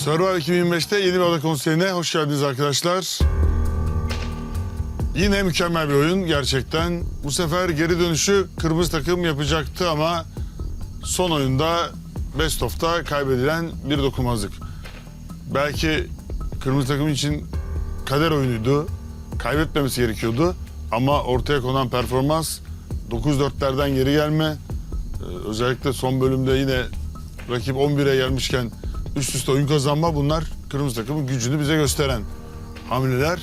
Survivor 2025'te yeni bir ada konseyine hoş geldiniz arkadaşlar. Yine mükemmel bir oyun gerçekten. Bu sefer geri dönüşü kırmızı takım yapacaktı ama son oyunda Best of'ta kaybedilen bir dokunmazlık. Belki kırmızı takım için kader oyunuydu. Kaybetmemesi gerekiyordu. Ama ortaya konan performans 9-4'lerden geri gelme. Ee, özellikle son bölümde yine rakip 11'e gelmişken üst üste oyun kazanma bunlar kırmızı takımın gücünü bize gösteren hamleler.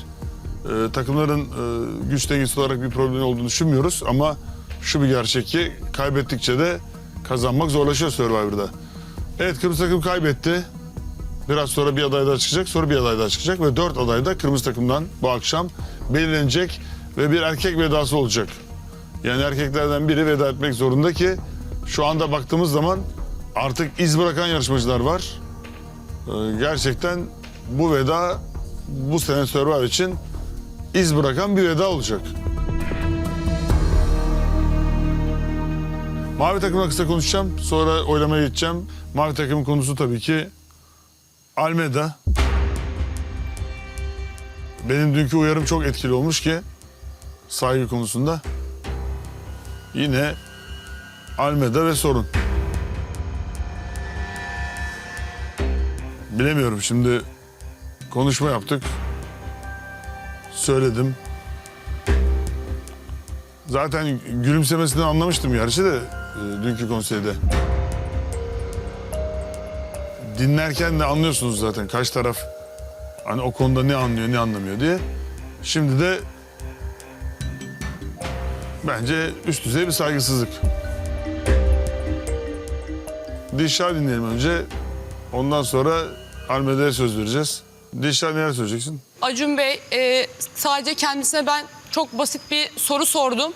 Ee, takımların e, güç dengesi olarak bir problemi olduğunu düşünmüyoruz ama şu bir gerçek ki kaybettikçe de kazanmak zorlaşıyor Survivor'da. Evet kırmızı takım kaybetti. Biraz sonra bir aday daha çıkacak, sonra bir aday daha çıkacak ve dört aday da kırmızı takımdan bu akşam belirlenecek ve bir erkek vedası olacak. Yani erkeklerden biri veda etmek zorunda ki şu anda baktığımız zaman artık iz bırakan yarışmacılar var. Ee, gerçekten bu veda bu sene Survivor için iz bırakan bir veda olacak. Mavi takımla kısa konuşacağım. Sonra oylamaya gideceğim. Mavi takımın konusu tabii ki Almeda. Benim dünkü uyarım çok etkili olmuş ki saygı konusunda. Yine Almeda ve sorun. Bilemiyorum şimdi konuşma yaptık. Söyledim. Zaten gülümsemesinden anlamıştım gerçi de e, dünkü konseyde. Dinlerken de anlıyorsunuz zaten kaç taraf hani o konuda ne anlıyor ne anlamıyor diye. Şimdi de bence üst düzey bir saygısızlık. Dişa dinleyelim önce. Ondan sonra Almeda'ya söz vereceğiz. Dişa neler söyleyeceksin? Acun Bey e, sadece kendisine ben çok basit bir soru sordum.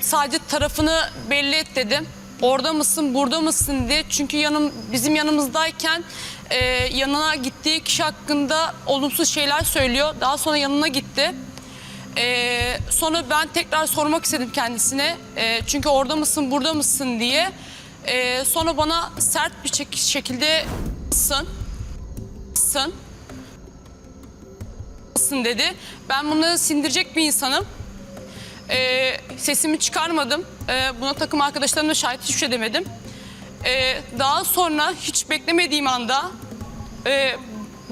Sadece tarafını belli et dedim. Orada mısın, burada mısın diye. Çünkü yanım bizim yanımızdayken e, yanına gittiği kişi hakkında olumsuz şeyler söylüyor. Daha sonra yanına gitti. E, sonra ben tekrar sormak istedim kendisine. E, çünkü orada mısın, burada mısın diye. E, sonra bana sert bir şekilde sın, sın mısın dedi. Ben bunları sindirecek bir insanım. Ee, sesimi çıkarmadım. Ee, buna takım arkadaşlarım da şahit hiçbir şey demedim. Ee, daha sonra hiç beklemediğim anda e,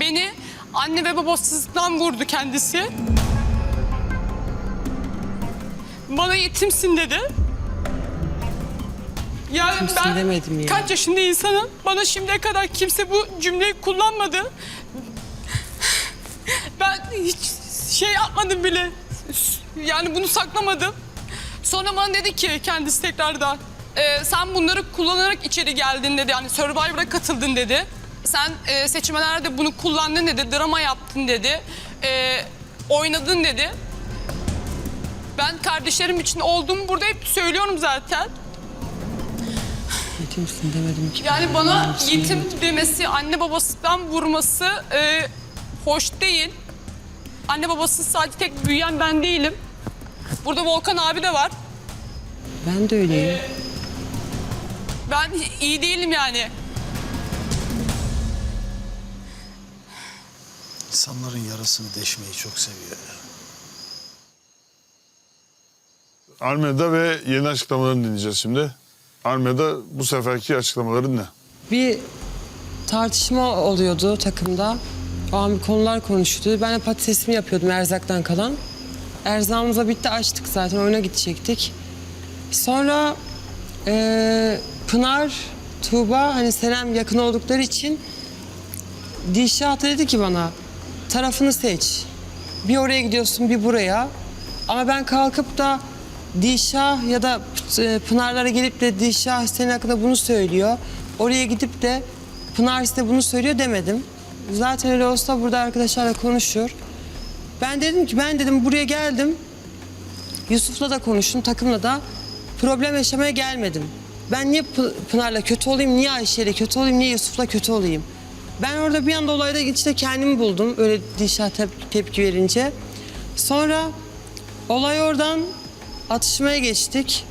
beni anne ve babasızlıktan vurdu kendisi. Bana yetimsin dedi. Yani ben demedim ya. kaç yaşında insanım. Bana şimdiye kadar kimse bu cümleyi kullanmadı. Ben hiç şey yapmadım bile. Yani bunu saklamadım. Sonra bana dedi ki kendisi tekrardan. "E, sen bunları kullanarak içeri geldin dedi. Yani Survivor'a katıldın dedi. Sen e, seçmelerde bunu kullandın dedi. Drama yaptın dedi. E, oynadın dedi. Ben kardeşlerim için olduğumu burada hep söylüyorum zaten. Yetimsin demedim ki. Yani bana yetim demedim. demesi, anne babasından vurması e, hoş değil. Anne babası sadece tek büyüyen ben değilim. Burada Volkan abi de var. Ben de öyleyim. Ben iyi değilim yani. İnsanların yarasını deşmeyi çok seviyor ya. Almeda ve yeni açıklamalarını dinleyeceğiz şimdi. Almeda bu seferki açıklamaların ne? Bir tartışma oluyordu takımda. O an bir konular konuşuluyordu. Ben de patatesimi yapıyordum erzaktan kalan. Erzağımız da bitti açtık zaten oyuna gidecektik. Sonra eee, Pınar, Tuğba hani Senem yakın oldukları için Dişat dedi ki bana tarafını seç. Bir oraya gidiyorsun bir buraya. Ama ben kalkıp da Dişah ya da e, Pınarlara gelip de Dişah senin hakkında bunu söylüyor. Oraya gidip de Pınar size bunu söylüyor demedim. Zaten öyle olsa burada arkadaşlarla konuşur. Ben dedim ki ben dedim buraya geldim. Yusuf'la da konuştum, takımla da. Problem yaşamaya gelmedim. Ben niye Pı- Pınar'la kötü olayım, niye Ayşe'yle kötü olayım, niye Yusuf'la kötü olayım? Ben orada bir anda olayda içinde kendimi buldum. Öyle Dişah tep- tepki verince. Sonra olay oradan atışmaya geçtik.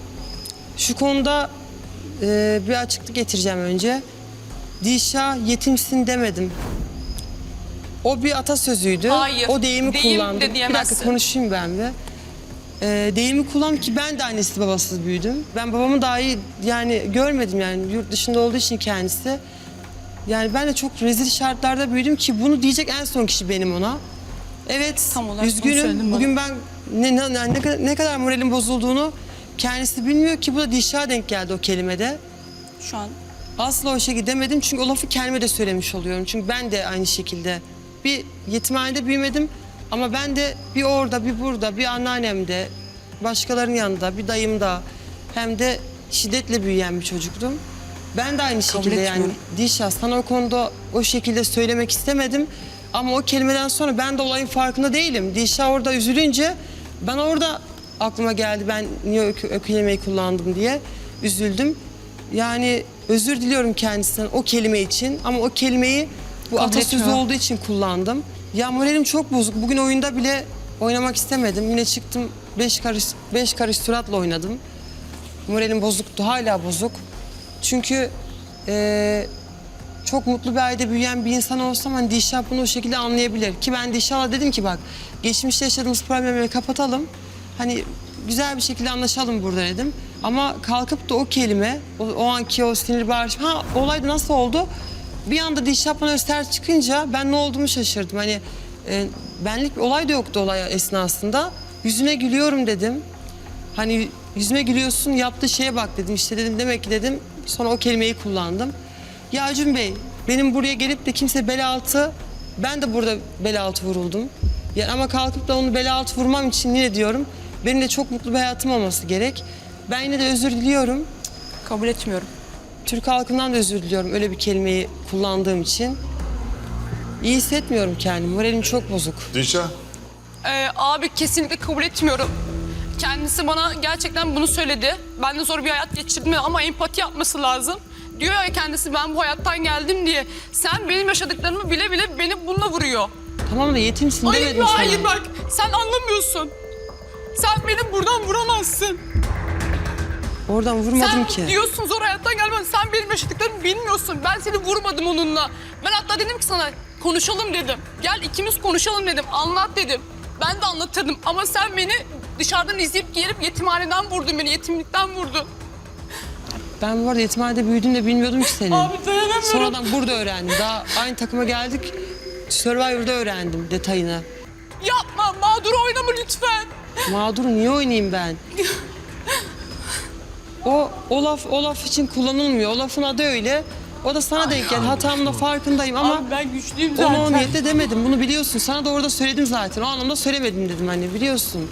Şu konuda e, bir açıklık getireceğim önce. Dişa yetimsin demedim. O bir atasözüydü. Hayır, O deyimi deyim kullandım. de bir diyemezsin. dakika konuşayım ben bir. Ee, deyimi kullan ki ben de annesiz babasız büyüdüm. Ben babamı dahi yani görmedim yani yurt dışında olduğu için kendisi. Yani ben de çok rezil şartlarda büyüdüm ki bunu diyecek en son kişi benim ona. Evet, Tam olarak bunu üzgünüm. bana. Bugün ben ne, ne, ne, kadar- ne kadar moralim bozulduğunu kendisi bilmiyor ki bu da dişa denk geldi o kelimede. Şu an Asla o şekilde demedim çünkü o lafı kendime de söylemiş oluyorum. Çünkü ben de aynı şekilde bir yetimhanede büyümedim ama ben de bir orada bir burada bir anneannemde başkalarının yanında bir dayımda hem de şiddetle büyüyen bir çocuktum. Ben de aynı şekilde yani etmiyorum. Dişa sana o konuda o şekilde söylemek istemedim. Ama o kelimeden sonra ben de olayın farkında değilim. Dişa orada üzülünce ben orada aklıma geldi ben niye kelimeyi kullandım diye üzüldüm. Yani özür diliyorum kendisinden o kelime için ama o kelimeyi bu Kabul atasözü olduğu için kullandım. Ya moralim çok bozuk. Bugün oyunda bile oynamak istemedim. Yine çıktım beş karış, beş karış suratla oynadım. Moralim bozuktu, hala bozuk. Çünkü eee, çok mutlu bir ailede büyüyen bir insan olsam hani Dişah bunu o şekilde anlayabilir. Ki ben Dişah'a dedim ki bak geçmişte yaşadığımız problemleri kapatalım. Hani güzel bir şekilde anlaşalım burada dedim. Ama kalkıp da o kelime, o, o anki o sinir bağırış... Ha olay da nasıl oldu? Bir anda Dişah bana ters çıkınca ben ne olduğumu şaşırdım. Hani e, benlik bir olay da yoktu olay esnasında. Yüzüne gülüyorum dedim. Hani yüzüme gülüyorsun yaptığı şeye bak dedim işte dedim demek ki dedim sonra o kelimeyi kullandım. Ya Acun Bey benim buraya gelip de kimse bel altı ben de burada bel altı vuruldum. Yani ama kalkıp da onu bel altı vurmam için yine diyorum benim de çok mutlu bir hayatım olması gerek. Ben yine de özür diliyorum. kabul etmiyorum. Türk halkından da özür diliyorum öyle bir kelimeyi kullandığım için. İyi hissetmiyorum kendimi. Moralim çok bozuk. Dişa, Ee, abi kesinlikle kabul etmiyorum. Kendisi bana gerçekten bunu söyledi. Ben de zor bir hayat geçirdim ama empati yapması lazım. Diyor ya kendisi ben bu hayattan geldim diye. Sen benim yaşadıklarımı bile bile beni bununla vuruyor. Tamam da yetimsin Hayır, demedim sana. hayır bak sen anlamıyorsun. Sen beni buradan vuramazsın. Oradan vurmadım Sen ki. diyorsun zor hayattan gelmedin. Sen benim yaşadıklarımı bilmiyorsun. Ben seni vurmadım onunla. Ben hatta dedim ki sana konuşalım dedim. Gel ikimiz konuşalım dedim. Anlat dedim. Ben de anlatırdım ama sen beni dışarıdan izleyip gelip yetimhaneden vurdun beni. Yetimlikten vurdun. Ben bu arada yetimhanede büyüdüm de bilmiyordum ki senin. Abi dayanamıyorum. Sonradan burada öğrendim. Daha aynı takıma geldik. Survivor'da öğrendim detayını. Yapma mağdur oynama lütfen. Mağdur niye oynayayım ben? O, o laf, o laf için kullanılmıyor. O lafın adı öyle. O da sana denk geldi. Hatamın da farkındayım ama Abi ben güçlüyüm onu o zaten. niyetle demedim. Bunu biliyorsun. Sana da orada söyledim zaten. O anlamda söylemedim dedim hani biliyorsun.